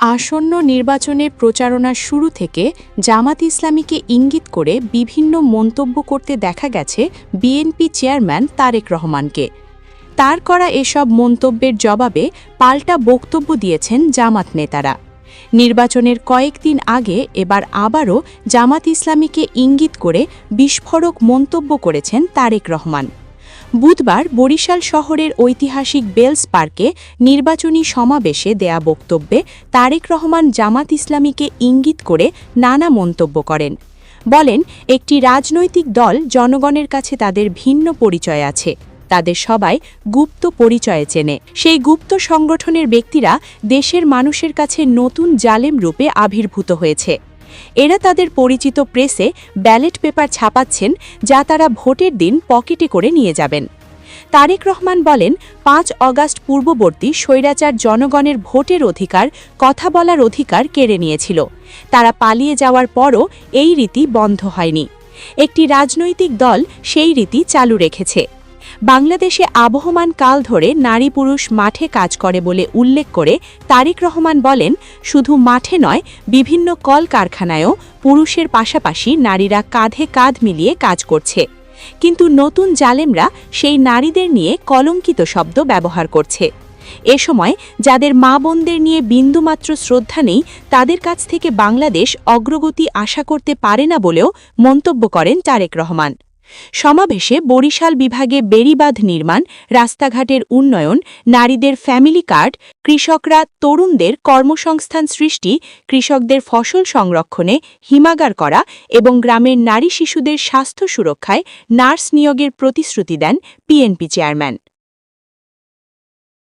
আসন্ন নির্বাচনের প্রচারণার শুরু থেকে জামাত ইসলামীকে ইঙ্গিত করে বিভিন্ন মন্তব্য করতে দেখা গেছে বিএনপি চেয়ারম্যান তারেক রহমানকে। তার করা এসব মন্তব্যের জবাবে পাল্টা বক্তব্য দিয়েছেন জামাত নেতারা। নির্বাচনের কয়েকদিন আগে এবার আবারও জামাত ইসলামীকে ইঙ্গিত করে বিস্ফোরক মন্তব্য করেছেন তারেক রহমান। বুধবার বরিশাল শহরের ঐতিহাসিক বেলস পার্কে নির্বাচনী সমাবেশে দেয়া বক্তব্যে তারেক রহমান জামাত ইসলামীকে ইঙ্গিত করে নানা মন্তব্য করেন। বলেন, একটি রাজনৈতিক দল জনগণের কাছে তাদের ভিন্ন পরিচয় আছে। তাদের সবাই গুপ্ত পরিচয়ে চেনে। সেই গুপ্ত সংগঠনের ব্যক্তিরা দেশের মানুষের কাছে নতুন জালেম রূপে আবির্ভূত হয়েছে। এরা তাদের পরিচিত প্রেসে ব্যালট পেপার ছাপাচ্ছেন যা তারা ভোটের দিন পকেটে করে নিয়ে যাবেন। তারেক রহমান বলেন, পাঁচ অগাস্ট পূর্ববর্তী স্বৈরাচার জনগণের ভোটের অধিকার কথা বলার অধিকার কেড়ে নিয়েছিল। তারা পালিয়ে যাওয়ার পরও এই রীতি বন্ধ হয়নি। একটি রাজনৈতিক দল সেই রীতি চালু রেখেছে। বাংলাদেশে আবহমান কাল ধরে নারী পুরুষ মাঠে কাজ করে বলে উল্লেখ করে তারেক রহমান বলেন, শুধু মাঠে নয়, বিভিন্ন কল কারখানায়ও পুরুষের পাশাপাশি নারীরা কাঁধে কাঁধ মিলিয়ে কাজ করছে। কিন্তু নতুন জালেমরা সেই নারীদের নিয়ে কলঙ্কিত শব্দ ব্যবহার করছে। এ সময় যাদের মা বোনদের নিয়ে বিন্দুমাত্র শ্রদ্ধা নেই, তাদের কাছ থেকে বাংলাদেশ অগ্রগতি আশা করতে পারে না বলেও মন্তব্য করেন তারেক রহমান। সমাবেশে বরিশাল বিভাগে বেড়িবাঁধ নির্মাণ, রাস্তাঘাটের উন্নয়ন, নারীদের ফ্যামিলি কার্ড, কৃষকরা তরুণদের কর্মসংস্থান সৃষ্টি, কৃষকদের ফসল সংরক্ষণে হিমাগার করা এবং গ্রামের নারী শিশুদের স্বাস্থ্য সুরক্ষায় নার্স নিয়োগের প্রতিশ্রুতি দেন পিএনপি চেয়ারম্যান।